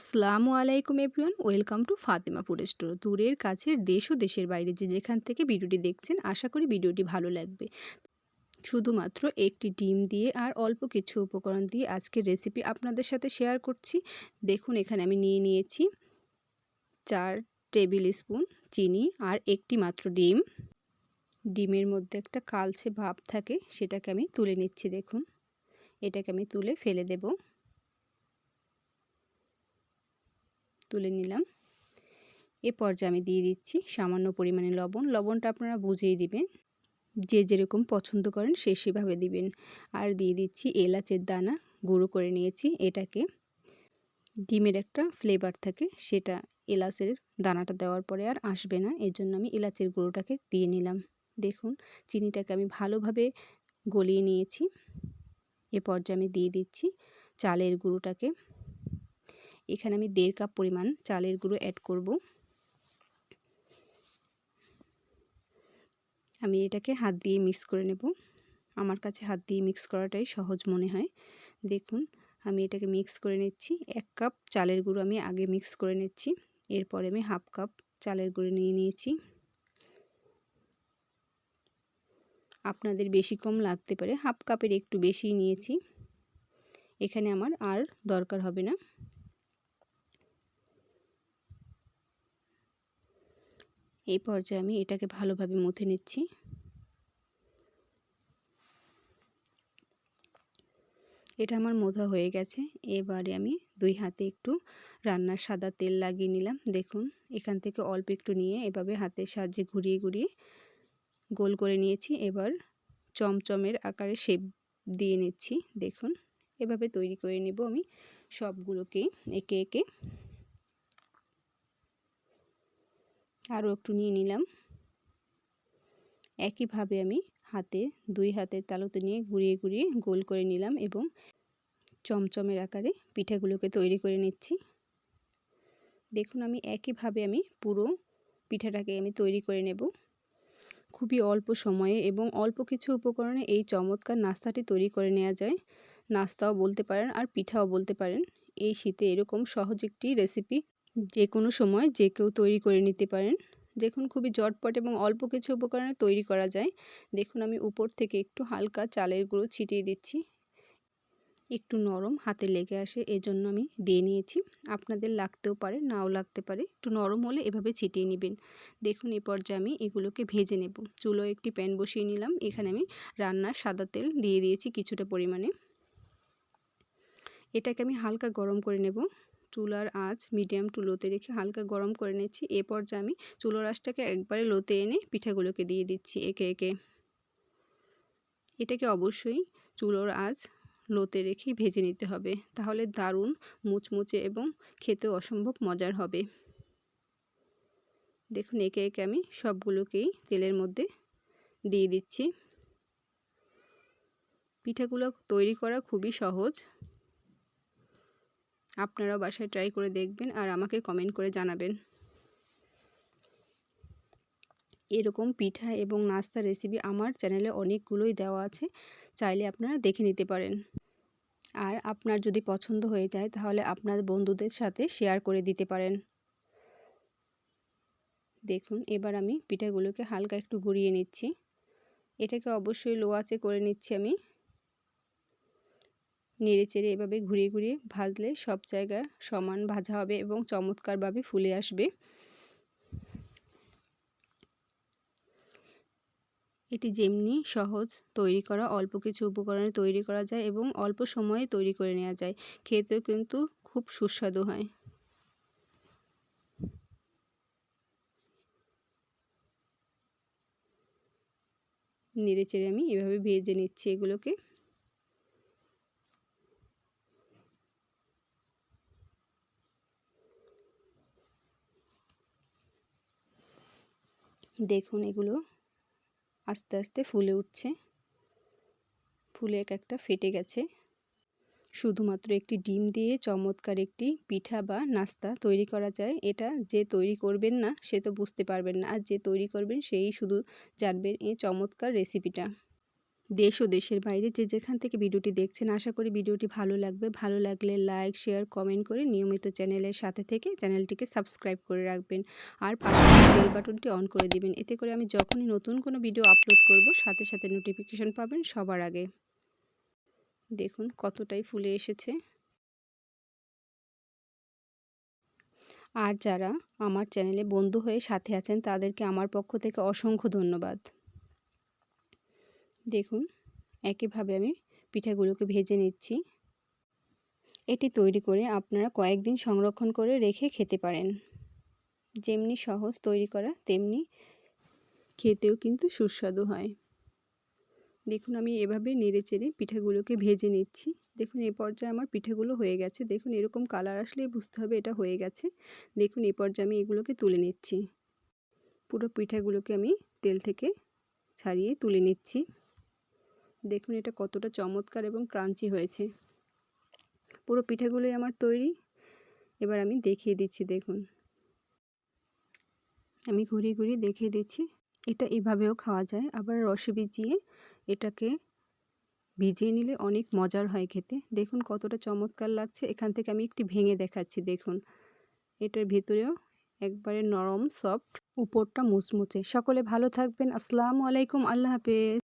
আসসালামু আলাইকুম everyone, welcome to Fatema food store. দূরের কাছের দেশ ও দেশের বাইরে যে যেখান থেকে ভিডিওটি দেখছেন, আশা করি ভিডিওটি ভালো লাগবে। শুধুমাত্র একটি ডিম দিয়ে আর অল্প কিছু উপকরণ দিয়ে আজকের রেসিপি আপনাদের সাথে শেয়ার করছি। দেখুন, এখানে আমি নিয়ে নিয়েছি চার টেবিল স্পুন চিনি আর একটি মাত্র ডিম। ডিমের মধ্যে একটা কালচে ভাব থাকে, সেটাকে আমি তুলে নিচ্ছি, দেখুন। এটাকে আমি তুলে ফেলে দেবো। তুলে নিলাম। এ পর্যায়ে আমি দিয়ে দিচ্ছি সামান্য পরিমাণে লবণ। লবণটা আপনারা বুঝেই দিবেন। যে যেরকম পছন্দ করেন সে সেভাবে দিবেন। আর দিয়ে দিচ্ছি এলাচের দানা, গুঁড়ো করে নিয়েছি এটাকে। ডিমের একটা ফ্লেভার থাকে সেটা এলাচের দানাটা দেওয়ার পরে আর আসবে না। এর জন্য আমি এলাচের গুঁড়োটাকে দিয়ে নিলাম। দেখুন, চিনিটাকে আমি ভালোভাবে গলিয়ে নিয়েছি। এ পর্যায়ে আমি দিয়ে দিচ্ছি চালের গুঁড়োটাকে। এখানে আমি দেড় কাপ পরিমাণ চালের গুঁড়ো অ্যাড করব। আমি এটাকে হাত দিয়ে মিক্স করে নেব। আমার কাছে হাত দিয়ে মিক্স করাটাই সহজ মনে হয়। দেখুন, আমি এটাকে মিক্স করে নিচ্ছি। এক কাপ চালের গুঁড়ো আমি আগে মিক্স করে নিচ্ছি। এরপরে আমি হাফ কাপ চালের গুঁড়ো নিয়ে নিয়েছি। আপনাদের বেশি কম লাগতে পারে। হাফ কাপের একটু বেশি নিয়েছি। এখানে আমার আর দরকার হবে না। এই পর্যায়ে আমি এটাকে ভালোভাবে মুথে নিচ্ছি। এটা আমার মোধা হয়ে গেছে। এবারে আমি দুই হাতে একটু রান্নার সাদা তেল লাগিয়ে নিলাম। দেখুন, এখান থেকে অল্প একটু নিয়ে এভাবে হাতের সাহায্যে ঘুরিয়ে ঘুরিয়ে গোল করে নিয়েছি। এবার চমচমের আকারে শেপ দিয়ে নিচ্ছি। দেখুন, এভাবে তৈরি করে নেব আমি সবগুলোকেই একে একে। আরও একটু নিয়ে নিলাম। একইভাবে আমি হাতে, দুই হাতের তালুতে নিয়ে ঘুরিয়ে ঘুরিয়ে গোল করে নিলাম এবং চমচমের আকারে পিঠাগুলোকে তৈরি করে নিচ্ছি। দেখুন আমি একইভাবে আমি পুরো পিঠাটাকে আমি তৈরি করে নেব। খুবই অল্প সময়ে এবং অল্প কিছু উপকরণে এই চমৎকার নাস্তাটি তৈরি করে নেওয়া যায়। নাস্তাও বলতে পারেন আর পিঠাও বলতে পারেন। এই শীতে এরকম সহজ একটি রেসিপি যে কোনো সময় যে কেউ তৈরি করে নিতে পারেন। দেখুন খুবই জটপট এবং অল্প কিছু উপকরণে তৈরি করা যায়। দেখুন আমি উপর থেকে একটু হালকা চালের গুঁড়ো ছিটিয়ে দিচ্ছি। একটু নরম হাতে লেগে আসে, এজন্য আমি দিয়ে নিয়েছি। আপনাদের লাগতেও পারে, নাও লাগতে পারে। একটু নরম হলে এভাবে ছিটিয়ে নেবেন। দেখুন এ পর্যায়ে আমি এগুলোকে ভেজে নেব। চুলো একটি প্যান বসিয়ে নিলাম। এখানে আমি রান্নার সাদা তেল দিয়ে দিয়েছি কিছুটা পরিমাণে। এটাকে আমি হালকা গরম করে নেব। চুলার আঁচ মিডিয়াম টু লোতে রেখে হালকা গরম করে নিচ্ছি। এ পর্যায়ে আমি চুলোর আঁচটাকে একবারে লোতে এনে পিঠাগুলোকে দিয়ে দিচ্ছি একে একে। এটাকে অবশ্যই চুলোর আঁচ লোতে রেখেই ভেজে নিতে হবে। তাহলে দারুণ মুচমুচে এবং খেতে অসম্ভব মজার হবে। দেখুন, একে একে আমি সবগুলোকেই তেলের মধ্যে দিয়ে দিচ্ছি। পিঠাগুলো তৈরি করা খুবই সহজ। আপনারাও বাসায় ট্রাই করে দেখবেন আর আমাকে কমেন্ট করে জানাবেন। এরকম পিঠা এবং নাস্তা রেসিপি আমার চ্যানেলে অনেকগুলোই দেওয়া আছে, চাইলে আপনারা দেখে নিতে পারেন। আর আপনার যদি পছন্দ হয়ে যায়, তাহলে আপনার বন্ধুদের সাথে শেয়ার করে দিতে পারেন। দেখুন, এবার আমি পিঠাগুলোকে হালকা একটু ঘুরিয়ে নিচ্ছি। এটাকে অবশ্যই লো আঁচে করে নিচ্ছি আমি। নেড়ে চেড়ে এভাবে ঘুরিয়ে ঘুরিয়ে ভাজলে সব জায়গা সমান ভাজা হবে এবং চমৎকারভাবে ফুলে আসবে। এটি যেমনি সহজ তৈরি করা, অল্প কিছু উপকরণে তৈরি করা যায় এবং অল্প সময়ে তৈরি করে নেওয়া যায়। খেতেও কিন্তু খুব সুস্বাদু হয়। নেড়ে চেড়ে আমি এভাবে ভেজে নিচ্ছি এগুলোকে। দেখুন এগুলো আস্তে আস্তে ফুলে উঠছে। ফুলে এক একটা ফেটে গেছে। শুধুমাত্র একটি ডিম দিয়ে চমৎকার একটি পিঠা বা নাস্তা তৈরি করা যায়। এটা যে তৈরি করবেন না, সে তো বুঝতে পারবেন না। আর যে তৈরি করবেন, সেই শুধু জানবেন এই চমৎকার রেসিপিটা দেশ ও দেশের বাইরে যে যেখান থেকে ভিডিওটি দেখছেন, আশা করি ভিডিওটি ভালো লাগবে। ভালো লাগলে লাইক, শেয়ার, কমেন্ট করে নিয়মিত চ্যানেলের সাথে থেকে চ্যানেলটিকে সাবস্ক্রাইব করে রাখবেন। আর পাশে বেল বাটনটি অন করে দিবেন। এতে করে আমি যখনই নতুন কোনো ভিডিও আপলোড করব, সাথে সাথে নোটিফিকেশন পাবেন সবার আগে। দেখুন কতটাই ফুলে এসেছে। আর যারা আমার চ্যানেলে বন্ধু হয়ে সাথে আছেন, তাদেরকে আমার পক্ষ থেকে অসংখ্য ধন্যবাদ। দেখুন একইভাবে আমি পিঠাগুলোকে ভেজে নিচ্ছি। এটি তৈরি করে আপনারা কয়েকদিন সংরক্ষণ করে রেখে খেতে পারেন। যেমনি সহজ তৈরি করা, তেমনি খেতেও কিন্তু সুস্বাদু হয়। দেখুন, আমি এভাবে নেড়ে চেড়ে পিঠাগুলোকে ভেজে নিচ্ছি। দেখুন, এ পর্যায়ে আমার পিঠাগুলো হয়ে গেছে। দেখুন, এরকম কালার আসলেই বুঝতে হবে এটা হয়ে গেছে। দেখুন, এ পর্যায়ে আমি এগুলোকে তুলে নিচ্ছি। পুরো পিঠাগুলোকে আমি তেল থেকে ছাড়িয়ে তুলে নিচ্ছি। দেখুন এটা কতটা চমৎকার এবং ক্রাঞ্চি হয়েছে। পুরো পিঠাগুলোই আমার তৈরি। এবার আমি দেখিয়ে দিচ্ছি, দেখুন। আমি ঘুরিয়ে ঘুরিয়ে দেখিয়ে দিচ্ছি। এটা এভাবেও খাওয়া যায়। আবার রসে ভিজিয়ে এটাকে ভিজিয়ে নিলে অনেক মজার হয় খেতে। দেখুন কতটা চমৎকার লাগছে। এখান থেকে আমি একটি ভেঙে দেখাচ্ছি, দেখুন। এটার ভেতরেও একবারে নরম, সফট, উপরটা মুচমুচে। সকলে ভালো থাকবেন। আসসালামু আলাইকুম। আল্লাহ হাফেজ।